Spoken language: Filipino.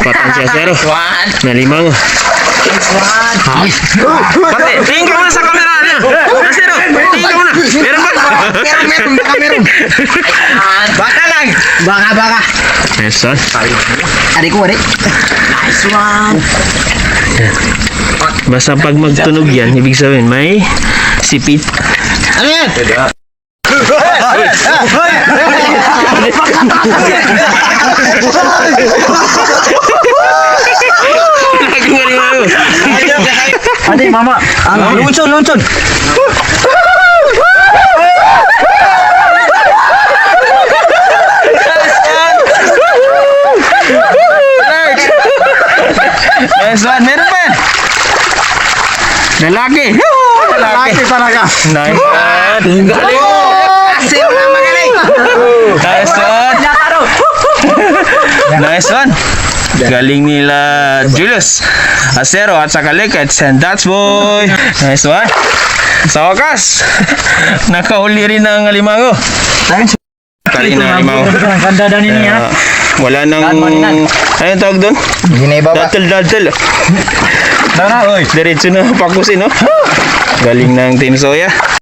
Patan siya zero. One. Nalimang. One. Pati, tingin ka muna sa camera niya. Ah, zero. Tingin ka muna. Meron ba? Meron, meron. Baka meron. Baka lang. Baka, baka. Yes, son. Adik ko, adik. Nice one. Basta pag magtunog yan, ibig sabihin may sipit. Ano yan? Nagmalimaw. Adi, mama. Ang lunson, lunson. Yes, one. Meron pa yan. Lalaki. Lalaki. talaga. Nice one. Galing. Asin na magaling. Nice one. Nice one. Galing nila Julius Acero at saka Lekets and that's boy. Nice one. Sa wakas, nakahuli rin ng alimango. Kali na alimango. Ang ganda daw ini Ah, wala nang... Ano tawag doon? Gineba ba? Datil, datil. Tara, oy. Diretso na pakusin, no? Galing ng Team Soya.